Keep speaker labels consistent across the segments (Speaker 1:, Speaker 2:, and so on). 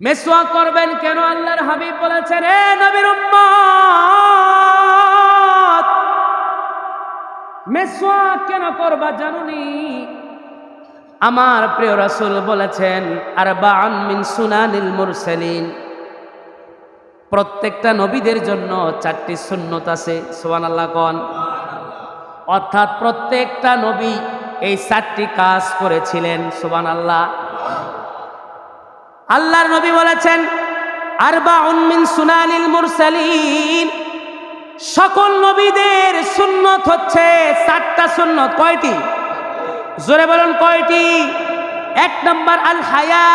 Speaker 1: মেসওয়াক করবেন কেন? আল্লাহর হাবিব বলেছেন, এ নবীর মেসওয়াক কেন করবা জানুনি? আমার প্রিয় রাসূল বলেছেন আর বান মিন সুনানিল মুরসালিন। প্রত্যেকটা নবীদের জন্য চারটি সুন্নত আছে আল্লাহ কন? অর্থাৎ প্রত্যেকটা নবী এই চারটি কাজ করেছিলেন, সুবহানাল্লাহ। আল্লাহর নবী বলেছেন আরবা মিন সুনানিল মুরসালিন। সকল নবীদের সুন্নত হচ্ছে চারটা সুন্নত। কয়টি? জোরে বলুন, কয়টি? এক নম্বর, আল হায়া,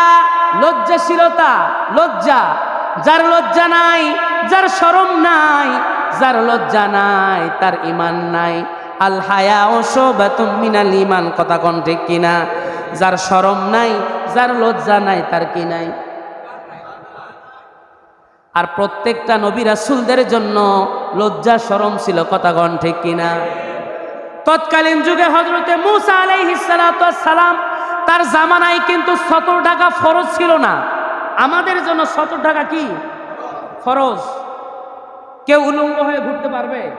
Speaker 1: লজ্জাশীলতা, লজ্জা। যার লজ্জা নাই, যার শরম নাই, যার লজ্জা নাই, তার ইমান নাই। আল হায়া ও শোবাতুম মিনাল ইমান কথা কোন ঠিক কিনা? যার শরম নাই যার লজ্জা নাই, তার কি নাই? আর প্রত্যেকটা নবী রাসূলদের জন্য লজ্জা শরম ছিল, কথা কোন ঠিক কিনা? তৎকালীন যুগে হজরতে মুসা সালাম তার জামানায় কিন্তু সতর টাকা ফরজ ছিল না। আমাদের জন্য সতর টাকা কি? ফরজ। কেউ উলঙ্গ হয়ে ঘুরতে পারবে?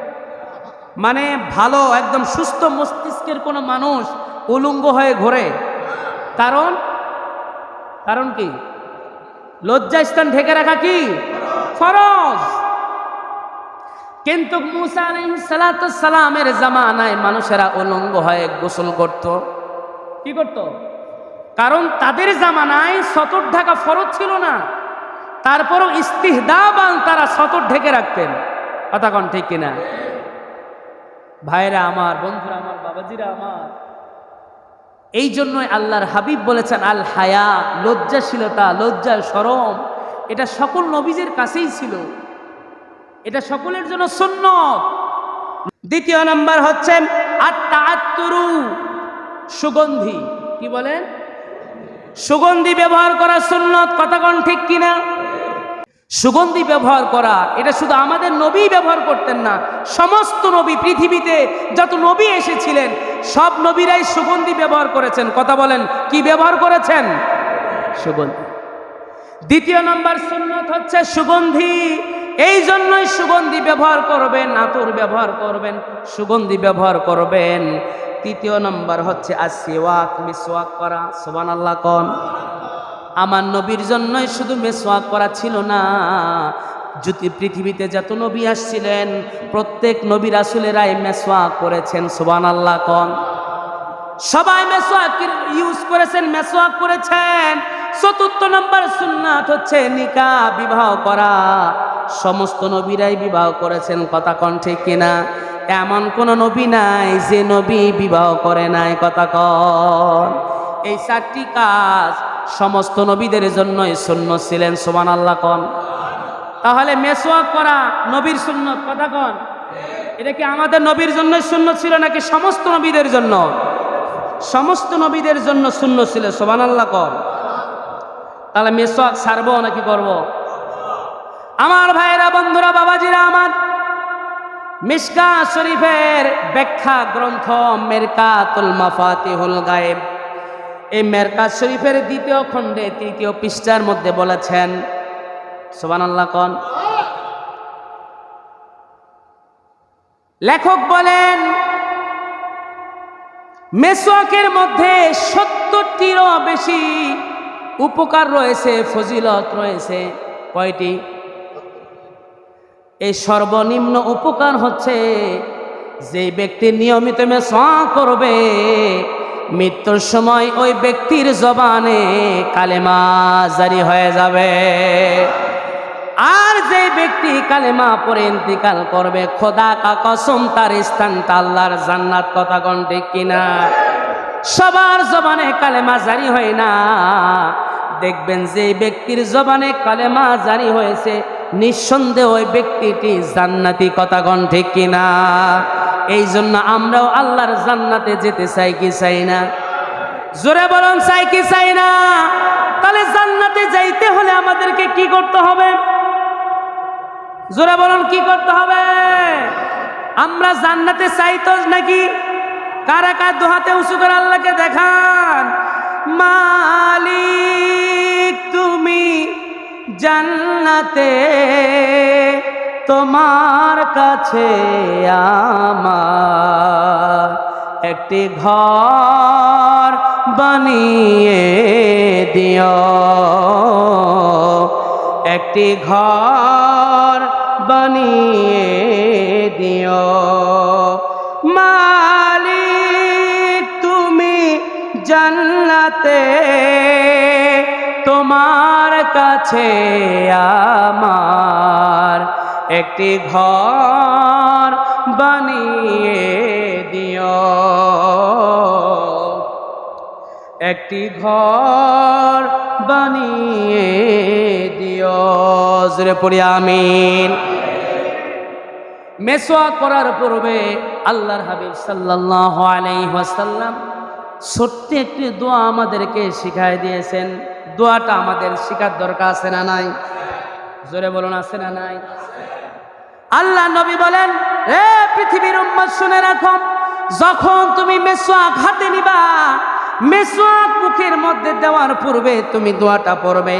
Speaker 1: মানে ভালো, একদম সুস্থ মস্তিষ্কের কোনো মানুষ উলঙ্গ হয়ে ঘোরে। কারণ কারণ কি? লজ্জা স্থান ঢেকে রাখা কি? ফরজ। কিন্তু মুসা সালামের জামানায় মানুষেরা উলঙ্গ হয়ে গোসল করত। কি করত? কারণ তাদের জামানায় সতর ঢাকা ফরজ ছিল না। তারপরও ইস্তিহদাবান তারা সতর ঢেকে রাখতেন। কথা কন ঠিক কিনা? ভাইরা আমার, বন্ধুরা আমার, বাবাজিরা আমার এই জন্যই আল্লাহর হাবিব বলেছেন, আল হায়া, লজ্জাশীলতা লজ্জা সরম। এটা সকল নবীজের কাছেই ছিল। এটা সকলের জন্য সুন্নত। দ্বিতীয় নাম্বার হচ্ছে আত্মা সুগন্ধি। কি বলেন? সুগন্ধি ব্যবহার করা সুন্নত কথাগণ ঠিক কিনা? সুগন্ধি ব্যবহার করা, এটা শুধু আমাদের নবী ব্যবহার করতেন না, সমস্ত নবী পৃথিবীতে যত নবী এসেছিলেন সব নবীরাই সুগন্ধি ব্যবহার করেছেন। কথা বলেন, কি ব্যবহার করেছেন? সুগন্ধি। দ্বিতীয় নম্বর সুন্নত হচ্ছে সুগন্ধি। এই জন্যই সুগন্ধি ব্যবহার করবেন, আতর ব্যবহার করবেন, সুগন্ধি ব্যবহার করবেন। তৃতীয় নম্বর হচ্ছে আসিওয়াক মিসওয়াক করা। সোবান আল্লাহ কন। আমার নবীর জন্যই শুধু মেসওয়াক করা ছিল না যদি পৃথিবীতে যত নবী আসছিলেন, প্রত্যেক নবীর আসলেরাই মেসওয়াক করেছেন সোবান আল্লাহ কন। সবাই মেসওয়াক ইউজ করেছেন মেসওয়াক করেছেন। চতুর্থ নম্বর সুন্নাত হচ্ছে নিকা বিবাহ করা। সমস্ত নবীরাই বিবাহ করেছেন, কথা কণ্ঠে কিনা? এমন কোন নবী নাই যে নবী বিবাহ করে নাই, কথা কন। এই চারটি কাজ সমস্ত নবীদের জন্যই শূন্য ছিলেন সোমান আল্লাহ কন। তাহলে মেসওয়াক করা নবীর সুন্নত, কথা কন। এটা কি আমাদের নবীর জন্য শূন্য ছিল নাকি সমস্ত নবীদের জন্য? সমস্ত নবীদের জন্য শূন্য ছিল সোমান আল্লাহ কর। তাহলে মেসওয়াক সারবো নাকি করব? আমার ভাইয়েরা বন্ধুরা, বাবাজিরা, আমার মিসকা শরীফের ব্যাখ্যা গ্রন্থ মেরকাতুল মাফাতিহুল গায়েব। এই মেরকাত শরীফের দ্বিতীয় খণ্ডে, তৃতীয় পৃষ্ঠার মধ্যে বলেছেন সোবান আল্লাহ কন। লেখক বলেন মেসওয়াকের মধ্যে সত্তরটিরও বেশি উপকার রয়েছে, ফজিলত রয়েছে। কয়টি? এই সর্বনিম্ন উপকার হচ্ছে যে ব্যক্তি নিয়মিত মেসওয়া করবে, মৃত্যুর সময় ওই ব্যক্তির জবানে কালেমা জারি হয়ে যাবে। আর যে ব্যক্তি কালেমা পরে ইন্তিকাল করবে, খোদা কা কসম, তার স্থানটা আল্লাহর জান্নাত, কথা গন্ডে কিনা? সবার জবানে কালেমা জারি হয় না। দেখবেন যে ব্যক্তির জবানে কালেমা জারি হয়েছে, নিঃসন্দেহ ওই ব্যক্তিটি জান্নাতি, কথা ঠিক কিনা? এই জন্য আমরাও আল্লাহর জান্নাতে যেতে চাই কি চাই না? জোরে বলুন, চাই কি চাই না? তাহলে জান্নাতে যাইতে হলে আমাদেরকে কি করতে হবে? জোরে বলুন, কি করতে হবে? আমরা জান্নাতে চাই তো নাকি? কারা কার দোহাতে উঁচু করে আল্লাহকে দেখান? মালিক, তুমি জান্নাতে, তোমার কাছে আমার একটি ঘর বানিয়ে দিও। একটি ঘর বানিয়ে দিও। মালিক, তুমি জান্নাতে, তোমার কাছে আমার একটি ঘর বানিয়ে দিও। একটি ঘর বানিয়ে দিও। জোরে পড়ি, আমিন। মেসোয়া করার পূর্বে আল্লাহর হাবিব সাল্লাহ আলাইসাল্লাম ছোট্ট একটি দোয়া আমাদেরকে শিখাই দিয়েছেন। দোয়াটা আমাদের শিখার দরকার আছে না নাই? জোরে বলুন, আছে না নাই? আল্লাহ নবী বলেন রে পৃথিবীর উম্মত, শুনে রাখো, যখন তুমি মেসোয়াক হাতে নিবা, মেসোয়াক মুখের মধ্যে দেওয়ার পূর্বে তুমি দোয়াটা পড়বে,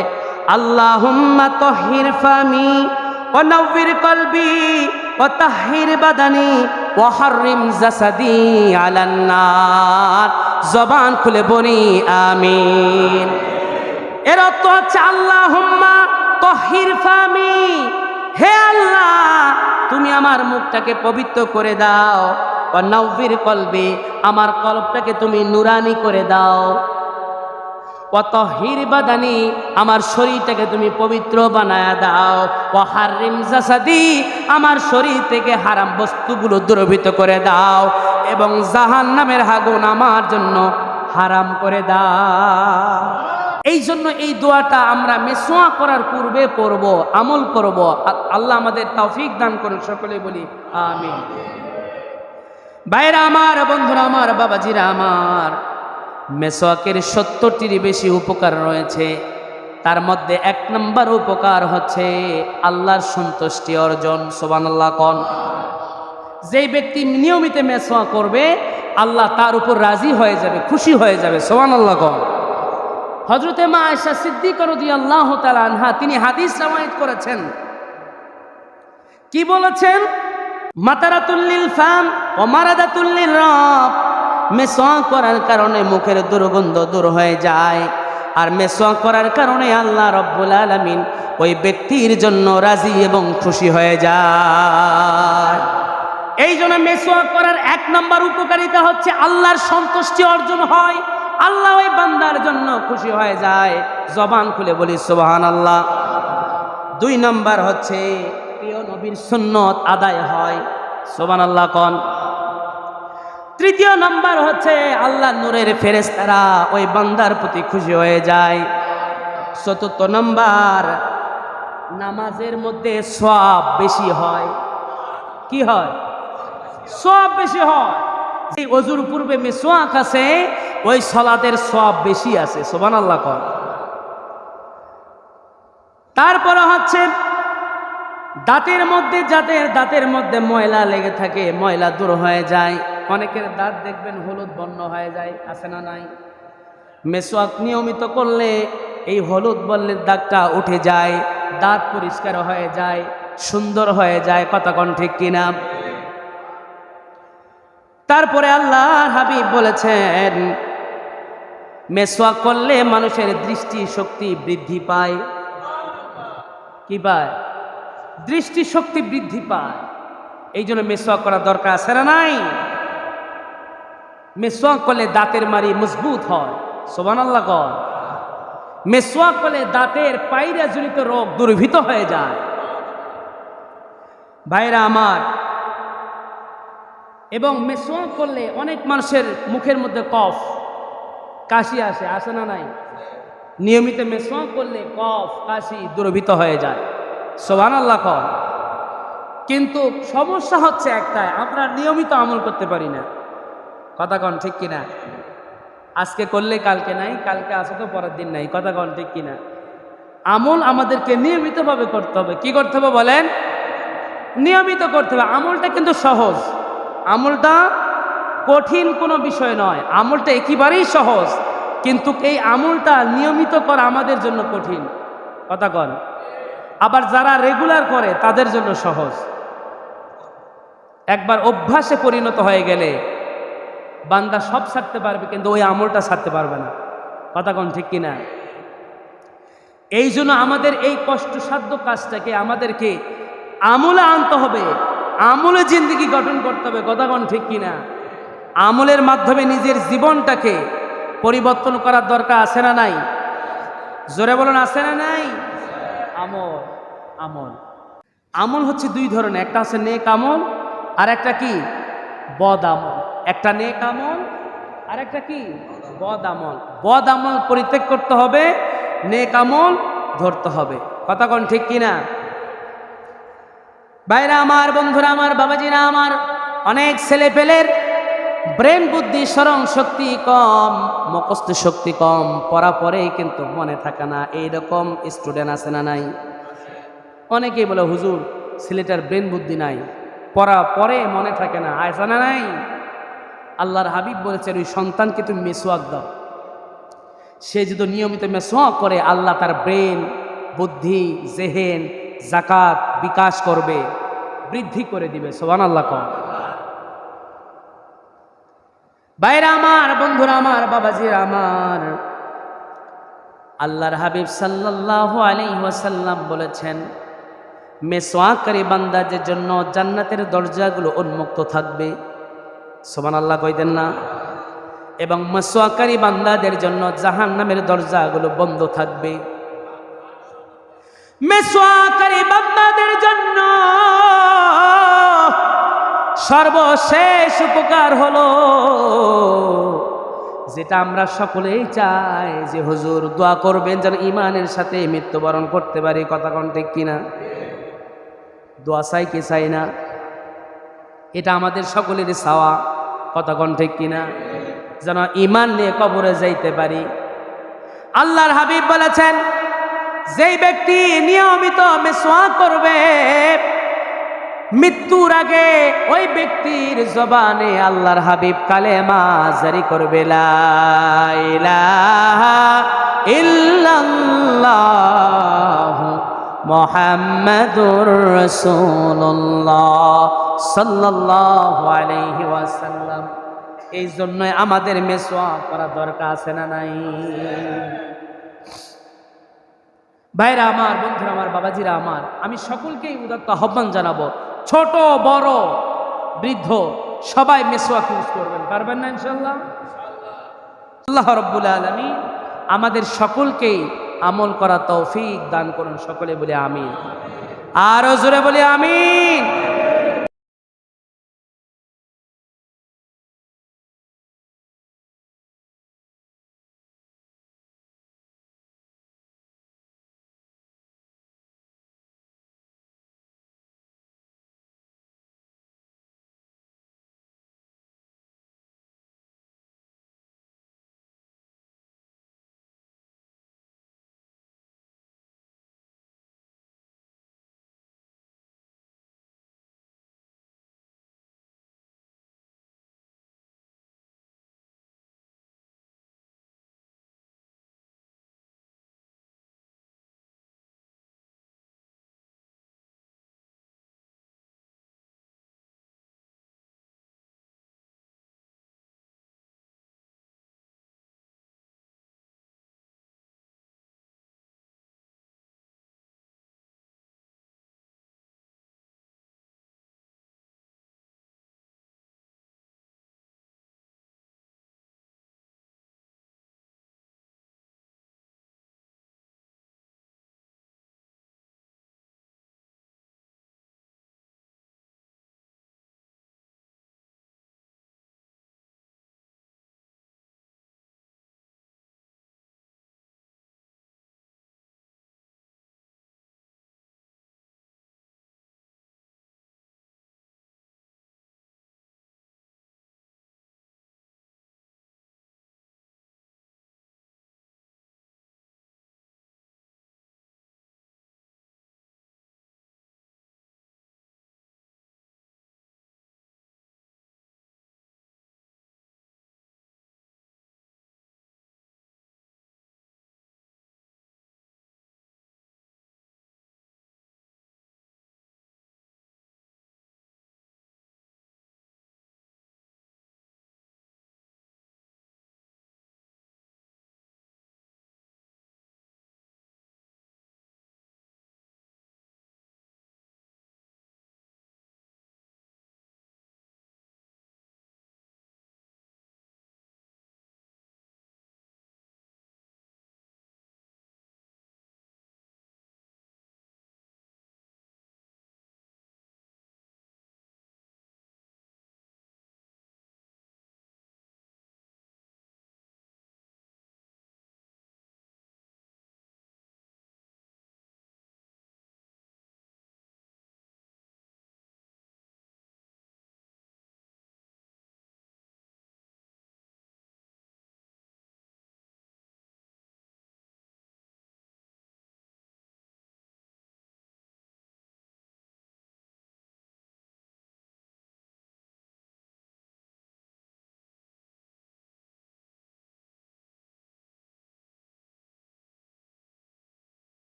Speaker 1: আল্লাহুম্মা তহির ফামি ওয়া নাওয়ির কলবি ওয়া তাহির বাদানি, ওয়া হাররিম জাসাদি আলান জবান খুলে বলি আমিন। এর অর্থ হচ্ছে আল্লাহুম্মা তহির ফামি। হে আল্লাহ, তুমি আমার মুখটাকে পবিত্র করে দাও। ও নব্বির কলবে, আমার কলবটাকে তুমি নুরানি করে দাও। কত বাদানি, আমার শরীরটাকে তুমি পবিত্র বানায়া দাও। ও হারিম জাসাদি, আমার শরীর থেকে হারাম বস্তুগুলো দুরভিত করে দাও এবং জাহান নামের হাগুন আমার জন্য হারাম করে দাও। এই জন্য এই দোয়াটা আমরা মেসোয়া করার পূর্বে পড়ব, আমল করব। আল্লাহ আমাদের তৌফিক দান করুন সকলে বলি আমিন। বাইরা আমার, বন্ধুরা আমার, বাবাজিরা আমার মেসোয়াকের সত্তরটির বেশি উপকার রয়েছে। তার মধ্যে এক নম্বর উপকার হচ্ছে আল্লাহর সন্তুষ্টি অর্জন সোবান আল্লাহ কন। যেই ব্যক্তি নিয়মিত মেসোয়া করবে, আল্লাহ তার উপর রাজি হয়ে যাবে, খুশি হয়ে যাবে সোবান আল্লাহ কন। হজরতে মা আয়সা সিদ্দিক রদি আল্লাহ আনহা, তিনি হাদিস রামায়িত করেছেন। কি বলেছেন? মাতারাতুল্লিল ফাম ও মারাদাতুল্লিল রব। মেসোয়া করার কারণে মুখের দুর্গন্ধ দূর হয়ে যায়। আর মেসোয়া করার কারণে আল্লাহ রব্বুল আলমিন ওই ব্যক্তির জন্য রাজি এবং খুশি হয়ে যায়। এই জন্য মেসোয়া করার এক নম্বর উপকারিতা হচ্ছে আল্লাহর সন্তুষ্টি অর্জন হয়। আল্লাহ ওই বান্দার জন্য খুশি হয়ে যায়। জবান খুলে বলি সুবাহান আল্লাহ দুই নম্বর হচ্ছে প্রিয় নবীর সুন্নত আদায় হয়। সোবান আল্লাহ কন। তৃতীয় নম্বর হচ্ছে আল্লাহ নূরের ফেরেস্তারা ওই বান্দার প্রতি খুশি হয়ে যায়। চতুর্থ নম্বর, নামাজের মধ্যে সব বেশি হয়। কি হয়? সব বেশি হয়। এই অজুর পূর্বে মেসোয়াক আছে, ওই সলাদের সব বেশি আছে। সোবান আল্লাহ কন তারপরে হচ্ছে দাঁতের মধ্যে যাদের, দাঁতের মধ্যে ময়লা লেগে থাকে, ময়লা দূর হয়ে যায়। অনেকের দাঁত দেখবেন হলুদ বর্ণ হয়ে যায়, আছে না নাই? মেসোয়াক নিয়মিত করলে এই হলুদ বর্ণের দাগটা উঠে যায়, দাঁত পরিষ্কার হয়ে যায়, সুন্দর হয়ে যায় কতক্ষণ ঠিক কিনা? তারপরে আল্লাহ হাবিব বলেছেন, মেসোয়াক করলে মানুষের দৃষ্টি শক্তি বৃদ্ধি পায়। কি পায়? দৃষ্টি শক্তি বৃদ্ধি পায়। এই জন্য মেসোয়াক করা দরকার আছে না নাই? মেসোয়াক করলে দাঁতের মারি মজবুত হয়। সোবান আল্লাহ কর। মেসোয়াক করলে দাঁতের পায়রা জনিত রোগ দুর্ভীত হয়ে যায়। ভাইরা আমার, এবং মেসোয়াক করলে অনেক মানুষের মুখের মধ্যে কফ, কাশি আসে আসে না নাই? নিয়মিত মেসোয়াক করলে কফ, কাশি দুর্ভীত হয়ে যায়। সোবান আল্লাহ কর কিন্তু সমস্যা হচ্ছে একটাই, আমরা নিয়মিত আমল করতে পারি না। কথা কন ঠিক কিনা? আজকে করলে কালকে নাই, কালকে আসে তো পরের দিন নাই, কথা কন ঠিক কিনা? আমল আমাদেরকে নিয়মিতভাবে করতে হবে। কি করতে হবে বলেন? নিয়মিত করতে হবে। আমলটা কিন্তু সহজ। আমলটা কঠিন কোনো বিষয় নয়। আমলটা একেবারেই সহজ। কিন্তু এই আমলটা নিয়মিত করা আমাদের জন্য কঠিন। কথা কন। আবার যারা রেগুলার করে, তাদের জন্য সহজ। একবার অভ্যাসে পরিণত হয়ে গেলে বান্দা সব ছাড়তে পারবে, কিন্তু ওই আমলটা ছাড়তে পারবে না। কথা কোন ঠিক কিনা? এই জন্য আমাদের এই কষ্টসাধ্য কাজটাকে আমাদেরকে আমলে আনতে হবে, আমলে জিন্দগি গঠন করতে হবে। কথা কোন ঠিক কিনা? আমলের মাধ্যমে নিজের জীবনটাকে পরিবর্তন করার দরকার আছে না নাই? জোরে বলুন, আছে না নাই? আমল আমল। আমল হচ্ছে দুই ধরনের, একটা আছে নেক আমল আর একটা কি? বদ আমল। একটা নেক আমল আর একটা কি? বদ আমল। বদ আমল পরিত্যাগ করতে হবে, নেক আমল ধরতে হবে। কথা কোন ঠিক কিনা? বাইরে আমার, বন্ধুরা আমার, বাবাজিরা আমার, অনেক ছেলে পেলের ব্রেন বুদ্ধি স্মরণ শক্তি কম, মুখস্থ শক্তি কম, পড়া পরেই কিন্তু মনে থাকে না, এইরকম স্টুডেন্ট আছে না নাই। অনেকেই বলে, হুজুর, ছেলেটার ব্রেন বুদ্ধি নাই, পড়া পরে মনে থাকে না, আছে না নাই? আল্লাহর হাবিব বলেছেন, ওই সন্তানকে তুমি মেসোয়াক দাও। সে যদি নিয়মিত মেসোয়াক করে, আল্লাহ তার ব্রেন, বুদ্ধি, জেহেন, জাকাত বিকাশ করবে, বৃদ্ধি করে দিবে সোবান আল্লাহ কম বাইরে আমার, বন্ধুরা আমার, বাবাজির আমার, আল্লাহর হাবিব আলাইহি ওয়াসাল্লাম বলেছেন, মেসোয়াকারী বান্দাদের জন্য জান্নাতের দরজাগুলো উন্মুক্ত থাকবে সোমান আল্লাহ কইতেন না, এবং মেসোয়াকারী বান্দাদের জন্য জাহান নামের দরজাগুলো বন্ধ থাকবে। মেসোয়াকারী বান্দাদের জন্য সর্বশেষ উপকার হলো যেটা আমরা সকলেই চাই যে হুজুর দোয়া করবেন যেন ইমানের সাথে মৃত্যুবরণ করতে পারি, কথা কোন ঠিক কিনা? দোয়া চাই কি চাই না? এটা আমাদের সকলেরই চাওয়া, কথা কোন ঠিক কিনা? যেন ইমান নিয়ে কবরে যাইতে পারি। আল্লাহর হাবিব বলেছেন, যেই ব্যক্তি নিয়মিত মেসোয়া করবে মৃত্যুর আগে ওই ব্যক্তির জবানে আল্লাহর হাবিব কালেমা জারি করবে মোহাম্মদুর রসুল্লাহ এই জন্যই আমাদের মেসোয়া করা দরকার আছে না নাই? ভাইরা আমার, বন্ধুরা আমার, বাবাজিরা আমার, আমি সকলকেই উদাত্ত আহ্বান জানাব ছোট, বড়, বৃদ্ধ, সবাই মেসোয়াক ইউজ করবেন, পারবেন না ইনশাল্লাহ আল্লাহ রব্বুল আলমী আমাদের সকলকেই আমল করা তৌফিক দান করুন, সকলে বলে আমিন। আর জোরে বলে আমিন।